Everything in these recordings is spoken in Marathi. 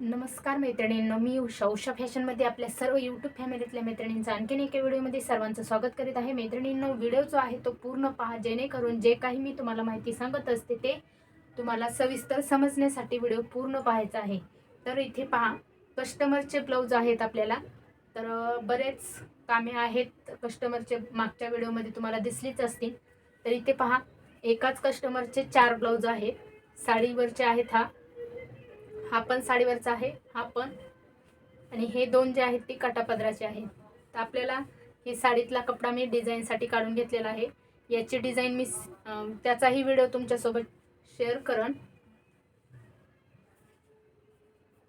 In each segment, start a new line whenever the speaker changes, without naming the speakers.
नमस्कार मैत्रिणींनो मी उषा. उषा फॅशनमध्ये आपल्या सर्व यूट्यूब फॅमिलीतल्या मैत्रिणींचं आणखीन एका व्हिडिओमध्ये सर्वांचं स्वागत करीत आहे. मैत्रिणींनो व्हिडिओ जो आहे तो पूर्ण पहा जेणेकरून जे काही मी तुम्हाला माहिती सांगत असते ते तुम्हाला सविस्तर समजण्यासाठी व्हिडिओ पूर्ण पाहायचा आहे. तर इथे पहा कस्टमरचे ब्लाऊज आहेत आपल्याला. तर बरेच कामे आहेत कस्टमरचे मागच्या व्हिडिओमध्ये तुम्हाला दिसलीच असतील. तर इथे पहा एकाच कस्टमरचे चार ब्लाऊज आहेत. साडीवरचे आहेत हा. हा पण साडीवरचा आहे हा पण. आणि हे दोन जे आहेत ते काटापदराचे आहेत तर आपल्याला हे साडीतला कपडा मी डिझाईनसाठी काढून घेतलेला आहे. याची डिझाईन मी त्याचाही व्हिडिओ तुमच्यासोबत शेअर करन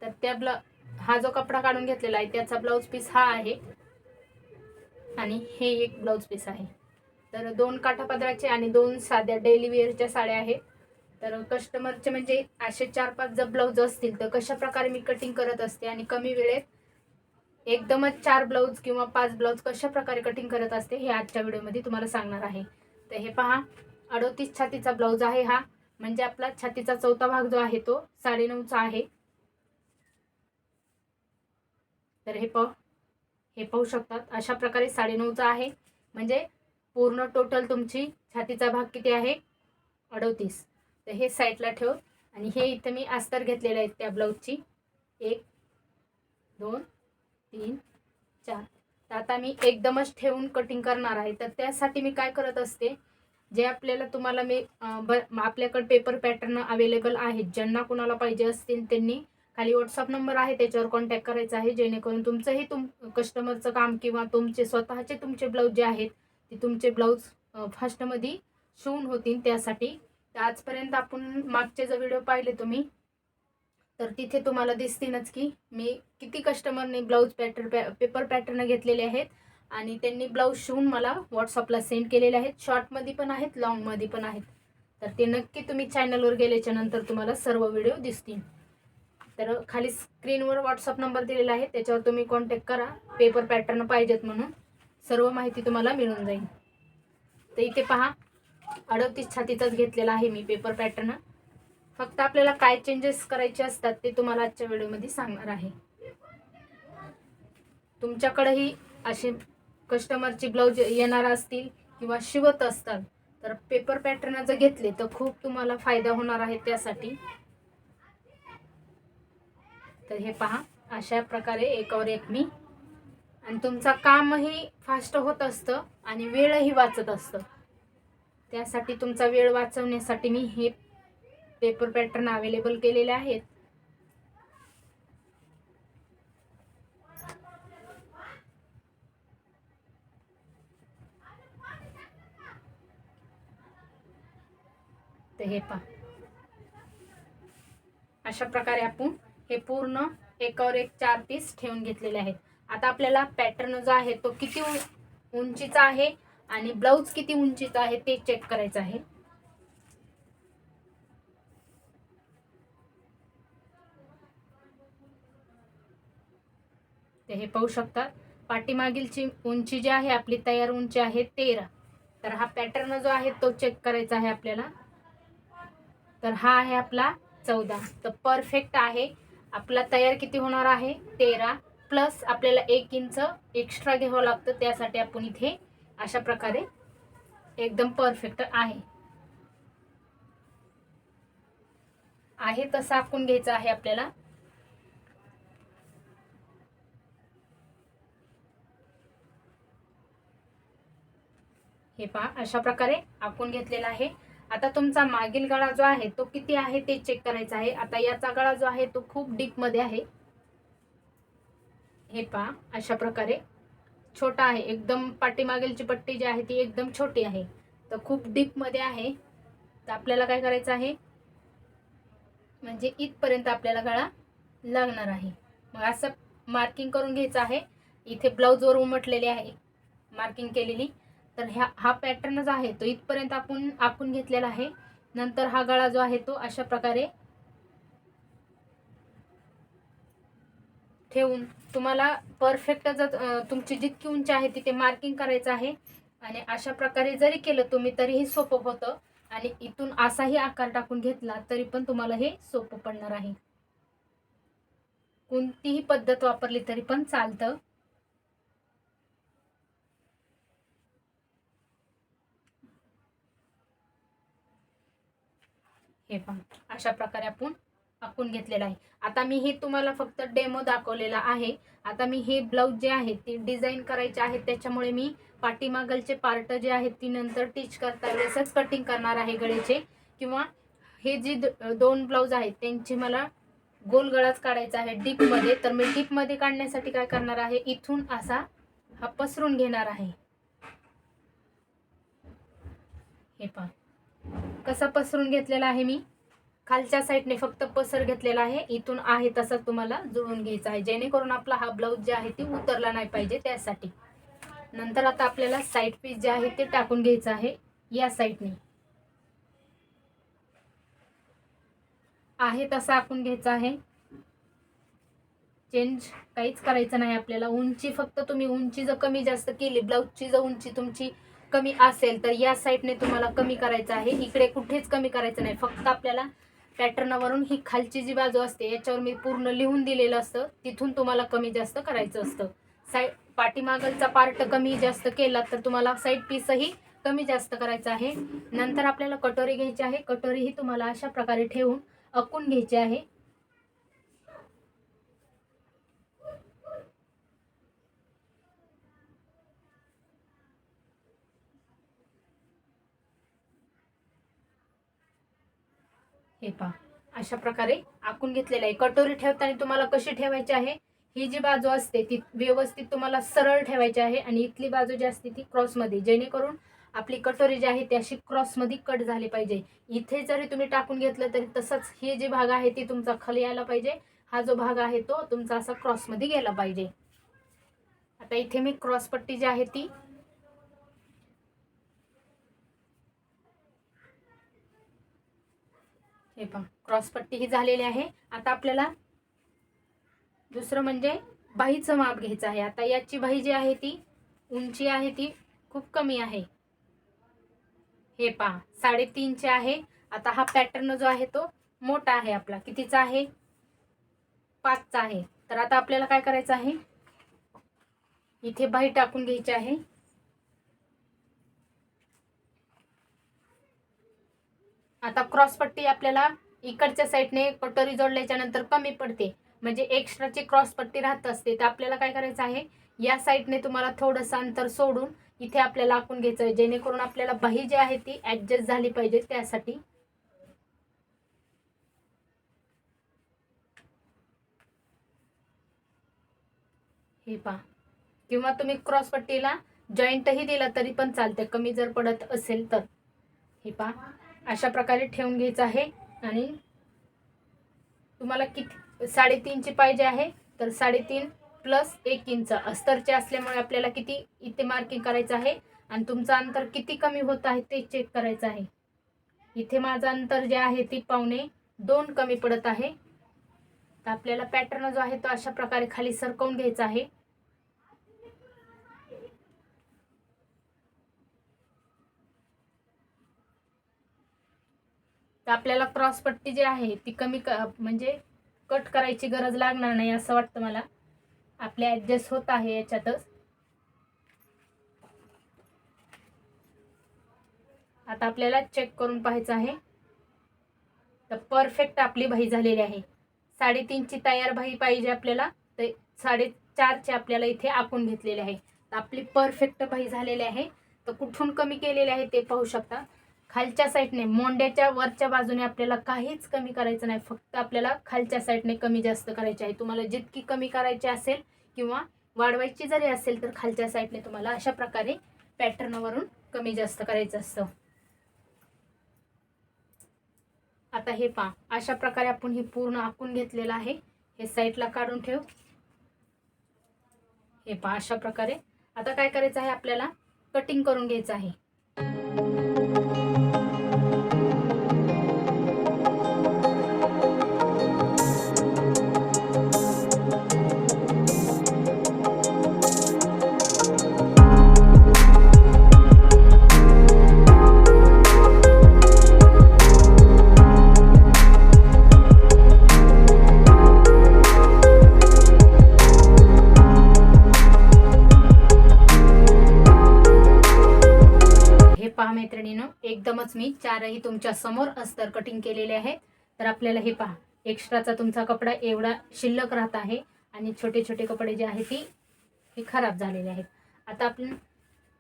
तर त्या ब्ला हा जो कपडा काढून घेतलेला आहे त्याचा ब्लाऊज पीस हा आहे. आणि हे एक ब्लाऊज पीस आहे. तर दोन काठापदराचे आणि दोन साध्या डेली वेअरच्या साड्या आहेत. तर कस्टमरचे म्हणजे असे चार पाच जर ब्लाऊज असतील तर कशा प्रकारे मी कटिंग करत असते आणि कमी वेळेत एकदमच चार ब्लाऊज किंवा पाच ब्लाऊज कशा प्रकारे कटिंग करत असते हे आजच्या व्हिडिओमध्ये तुम्हाला सांगणार आहे. तर हे पहा अडोतीस छातीचा ब्लाऊज आहे हा. म्हणजे आपला छातीचा चौथा भाग जो आहे तो साडेनऊचा आहे. तर हे पाहू हे पाहू शकतात अशा प्रकारे साडेनऊचा आहे. म्हणजे पूर्ण टोटल तुमची छातीचा भाग किती आहे? अडोतीस. तर हे साईडला ठेव. आणि हे इथं मी अस्तर घेतलेलं आहेत त्या ब्लाऊजची. एक दोन तीन चार. तर आता मी एकदमच ठेवून कटिंग करणार आहे. तर त्यासाठी मी काय करत असते जे आपल्याला तुम्हाला मी ब आपल्याकडे पेपर पॅटर्न अवेलेबल आहेत ज्यांना कुणाला पाहिजे असतील त्यांनी खाली व्हॉट्सअप नंबर आहे त्याच्यावर कॉन्टॅक्ट करायचा आहे जेणेकरून तुमचंही तुम कस्टमरचं काम किंवा तुमचे स्वतःचे तुमचे ब्लाऊज जे आहेत ते तुमचे ब्लाऊज फास्टमध्ये शिवून होतील त्यासाठी तर आजपर्यंत आपण मागचे जर व्हिडिओ पाहिले तुम्ही तर तिथे तुम्हाला दिसतीलच की मी किती कस्टमरने ब्लाऊज पॅटर्न पॅ पेपर पॅटर्न घेतलेले आहेत आणि त्यांनी ब्लाऊज शिवून मला व्हॉट्सअपला सेंड केलेले आहेत. शॉर्टमध्ये पण आहेत लॉंगमध्ये पण आहेत. तर ते नक्की तुम्ही चॅनलवर गेल्याच्यानंतर तुम्हाला सर्व व्हिडिओ दिसतील. तर खाली स्क्रीनवर व्हॉट्सअप नंबर दिलेला आहे त्याच्यावर तुम्ही कॉन्टॅक्ट करा. पेपर पॅटर्न पाहिजेत म्हणून. सर्व माहिती तुम्हाला मिळून जाईल. तर इथे पहा अडतीस छातीचाच घेतलेला आहे मी पेपर पॅटर्न फक्त आपल्याला काय चेंजेस करायचे असतात ते तुम्हाला आजच्या व्हिडिओमध्ये सांगणार आहे. तुमच्याकडेही असे कस्टमरची ब्लाऊज येणार असतील किंवा शिवत असतात तर पेपर पॅटर्न जर घेतले तर खूप तुम्हाला फायदा होणार आहे त्यासाठी. तर हे पहा अशा प्रकारे एकावर एक मी. आणि तुमचा कामही फास्ट होत असतं आणि वेळही वाचत असतं. त्यासाठी तुमचा वेळ वाचवण्यासाठी मी हे पेपर पॅटर्न अवेलेबल केलेले आहेत. तर हे पहा. अशा प्रकारे आपण हे पूर्ण एकावर एक चार पीस ठेवून घेतलेले आहेत. आता आपल्याला पॅटर्न जो आहे तो किती उंचीचा आहे? आणि ब्लाऊज किती उंचीचा आहे ते चेक करायचं आहे. ते हे पाहू शकतात. पाठीमागीलची उंची जी आहे आपली तयार उंची आहे तेरा. तर हा पॅटर्न जो आहे तो चेक करायचा आहे आपल्याला. तर हा आहे आपला चौदा. तर परफेक्ट आहे. आपला तयार किती होणार आहे? तेरा. प्लस आपल्याला एक इंच एक्स्ट्रा घ्यावं लागतं. त्यासाठी आपण इथे अशा प्रकारे एकदम परफेक्ट आहे. आहे तसं आखून घ्यायचं आहे आपल्याला. हे पहा अशा प्रकारे आखून घेतलेला आहे. आता तुमचा मागील गळा जो आहे तो किती आहे ते चेक करायचा आहे. आता याचा गळा जो आहे तो खूप डीपमध्ये आहे. हे पहा अशा प्रकारे छोटा आहे. एकदम पाठीमागीलची पट्टी जी आहे ती एकदम छोटी आहे. तर खूप डीपमध्ये आहे. तर आपल्याला काय करायचं आहे? म्हणजे इथपर्यंत आपल्याला गळा लागणार आहे. मग असं मार्किंग करून घ्यायचं आहे. इथे ब्लाऊजवर उमटलेली आहे. मार्किंग केलेली. तर ह्या हा पॅटर्नच आहे. तो इथपर्यंत आपण आपण घेतलेला आहे. नंतर हा गळा जो आहे तो अशा प्रकारे ठेवून तुम्हाला परफेक्ट जर तुमची जितकी उंची आहे तिथे मार्किंग करायचं आहे. आणि अशा प्रकारे जरी केलं तुम्ही तरीही सोपं होतं. आणि इथून असाही आकार टाकून घेतला तरी पण तुम्हाला हे सोपं पडणार आहे. कोणतीही पद्धत वापरली तरी पण चालतं. हे पहा अशा प्रकारे आपण आखून घेतलेलं आहे. आता मी हे तुम्हाला फक्त डेमो दाखवलेला आहे. आता मी हे ब्लाऊज जे आहे ते डिझाईन करायचे आहे. त्याच्यामुळे मी पाठीमागलचे पार्ट जे आहेत ती नंतर टीच करता वेळेसच कटिंग करणार आहे गळेचे. किंवा हे जी द- दोन ब्लाऊज आहेत त्यांची मला गोल गळाच काढायचा आहे डीपमध्ये तर मी डीपमध्ये काढण्यासाठी काय करणार आहे इथून असा हा पसरून घेणार आहे. हे पहा. कसा पसरून घेतलेला आहे मी? खालच्या साईडने फक्त पसर घेतलेला आहे. इथून आहे तसा तुम्हाला जुळून घ्यायचा आहे. जेणेकरून आपला हा ब्लाऊज जे आहे ती उतरला नाही पाहिजे त्यासाठी. नंतर आता आपल्याला साईड पीस जे आहे ते टाकून घ्यायचं आहे या साईडने. आहे तसा आपण घ्यायचा आहे. चेंज काहीच करायचं नाही आपल्याला. उंची फक्त तुम्ही उंची जर कमी जास्त केली ब्लाऊजची जर उंची तुमची कमी असेल तर या साईडने तुम्हाला कमी करायचं आहे. इकडे कुठेच कमी करायचं नाही. फक्त आपल्याला पॅटर्नावरून ही खालची जी बाजू असते याच्यावर मी पूर्ण लिहून दिलेलं असतं. तिथून तुम्हाला कमी जास्त करायचं असतं. साईड पाठीमागलचा पार्ट कमी जास्त केला तर तुम्हाला साईड पीसही कमी जास्त करायचं आहे. नंतर आपल्याला कटोरी घ्यायची आहे. कटोरी ही तुम्हाला अशा प्रकारे ठेवून अकून घ्यायची आहे. हे पहा अशा प्रकारे आखून घेतलेलं आहे. कटोरी ठेवताना तुम्हाला कशी ठेवायची आहे? ही जी बाजू असते ती व्यवस्थित तुम्हाला सरळ ठेवायची आहे आणि इथली बाजू जी असते ती क्रॉसमध्ये. जेणेकरून आपली कटोरी जी आहे ती अशी क्रॉसमध्ये कट झाली पाहिजे. इथे जरी तुम्ही टाकून घेतलं तरी तसंच हे जे भाग आहे ती तुमचा खाली यायला पाहिजे. हा जो भाग आहे तो तुमचा असा क्रॉसमध्ये गेला पाहिजे. आता इथे मी क्रॉसपट्टी जी आहे ती क्रॉसपट्टी ही झालेली आहे. आता आपल्याला दुसरं म्हणजे बाहीचं माप घ्यायचं आहे. आता याची बाही जी आहे ती उंची आहे ती खूप कमी आहे. हे पहा साडेतीनचे आहे. आता हा पॅटर्न जो आहे तो मोठा आहे आपला. कितीचा आहे? पाचचा आहे. तर आता आपल्याला काय करायचं आहे? इथे बाही टाकून घ्यायची आहे. आता क्रॉसपट्टी आपल्याला इकडच्या साईडने कटोरी जोडल्याच्या नंतर कमी पडते. म्हणजे एक्स्ट्राची क्रॉस पट्टी राहत असते. तर आपल्याला काय करायचं आहे? या साईडने तुम्हाला थोडंसं अंतर सोडून इथे आपल्याला आखून घ्यायचं आहे. जेणेकरून आपल्याला बाही जी आहे ती ऍडजस्ट झाली पाहिजे त्यासाठी. हे पहा. किंवा तुम्ही क्रॉस पट्टीला जॉईंटही दिला तरी पण चालते कमी जर पडत असेल तर. हे पहा. अशा प्रकारे ठेवून घ्यायचं आहे. आणि तुम्हाला किती साडेतीनची पाहिजे आहे तर साडेतीन प्लस एक इंच. अस्तरचे असल्यामुळे आपल्याला किती इथे मार्किंग करायचं आहे आणि तुमचं अंतर किती कमी होत आहे ते चेक करायचं आहे. इथे माझं अंतर जे आहे ती पावणे दोन कमी पडत आहे. तर आपल्याला पॅटर्न जो आहे तो अशा प्रकारे खाली सरकवून घ्यायचा आहे. तर आपल्याला क्रॉस पट्टी जी आहे ती कमी क म्हणजे कट करायची गरज लागणार नाही असं वाटतं मला. आपले ॲडजस्ट होत आहे याच्यातच. आता आपल्याला चेक करून पाहायचं आहे. तर परफेक्ट आपली भाई झालेली आहे. साडेतीनची तयार भाई पाहिजे आपल्याला तर साडेचारची आपल्याला इथे आखून घेतलेली आहे. तर आपली परफेक्ट भाई झालेली आहे. तर कुठून कमी केलेली आहे ते पाहू शकता. खालच्या साईडने मोंड्याच्या वरच्या बाजूने आपल्याला काहीच कमी करायचं नाही. फक्त आपल्याला खालच्या साईडने कमी जास्त करायची आहे. तुम्हाला जितकी कमी करायची असेल किंवा वाढवायची जरी असेल तर खालच्या साईडने तुम्हाला अशा प्रकारे पॅटर्नवरून कमी जास्त करायचं असतं. आता हे पहा. अशा प्रकारे आपण हे पूर्ण आखून घेतलेलं आहे. हे साईडला काढून ठेव. हे पहा अशा प्रकारे. आता काय करायचं आहे आपल्याला? कटिंग करून घ्यायचं आहे. एकदमच मी चारही तुमच्यासमोर अस्तर कटिंग केलेले आहेत. तर आपल्याला हे पहा एक्स्ट्राचा तुमचा कपडा एवढा शिल्लक राहत आहे आणि छोटे छोटे कपडे जे आहेत ती हे खराब झालेले आहेत. आता आपण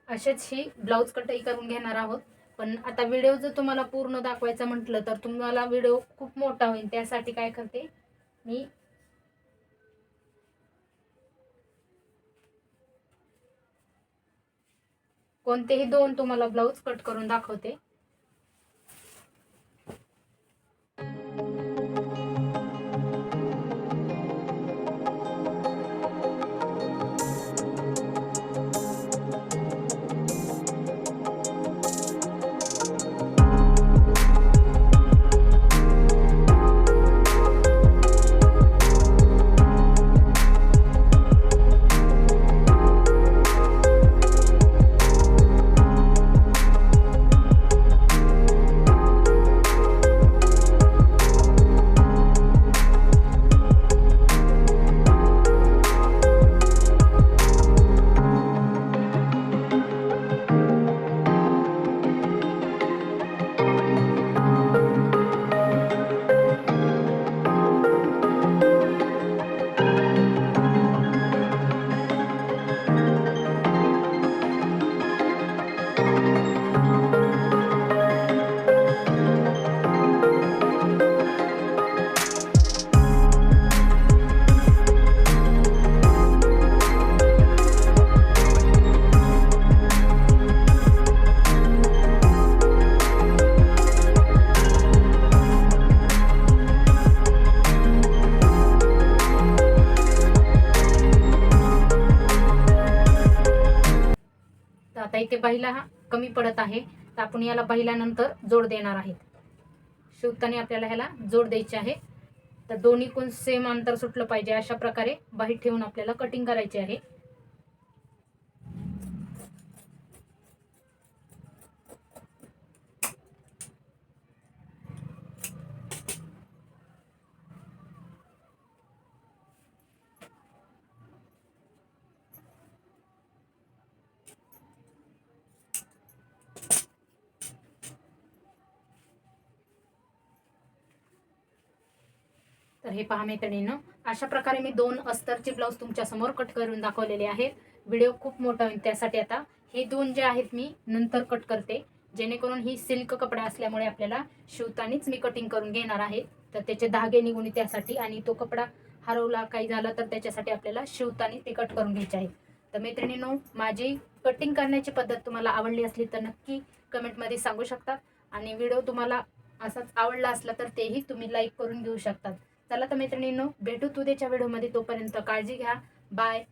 असेच ही ब्लाऊज कटही करून घेणार आहोत. पण आता व्हिडिओ जर तुम्हाला पूर्ण दाखवायचा म्हटलं तर तुम्हाला व्हिडिओ खूप मोठा होईल. त्यासाठी काय करते मी कोणतेही दोन तुम्हाला ब्लाऊज कट करून दाखवते. आता इथे बाहिला हा कमी पडत आहे. तर आपण याला बाईल्यानंतर जोड देणार आहेत. शिवताना आपल्याला ह्याला जोड द्यायचे आहे. तर दोन्ही कोण सेम अंतर सुटलं पाहिजे अशा प्रकारे बाही ठेवून आपल्याला कटिंग करायची आहे. तर हे पहा मैत्रिणीनं अशा प्रकारे मी दोन अस्तरचे ब्लाऊज तुमच्यासमोर कट करून दाखवलेले आहेत. व्हिडिओ खूप मोठा होईल त्यासाठी आता. हे दोन जे आहेत मी नंतर कट करते. जेणेकरून ही सिल्क कपडा असल्यामुळे आपल्याला शिवतानीच मी कटिंग करून घेणार आहे. तर त्याचे धागे निघून त्यासाठी आणि तो कपडा हरवला काही झाला तर त्याच्यासाठी आपल्याला शिवतानी ते कट करून घ्यायचे आहे तर मैत्रिणीनो माझी कटिंग करण्याची पद्धत तुम्हाला आवडली असली तर नक्की कमेंटमध्ये सांगू शकतात. आणि व्हिडिओ तुम्हाला असाच आवडला असला तर तेही तुम्ही लाईक करून घेऊ शकतात. चला तर मैत्रिणींनो भेटू उद्याच्या व्हिडिओमध्ये तोपर्यंत काळजी घ्या. बाय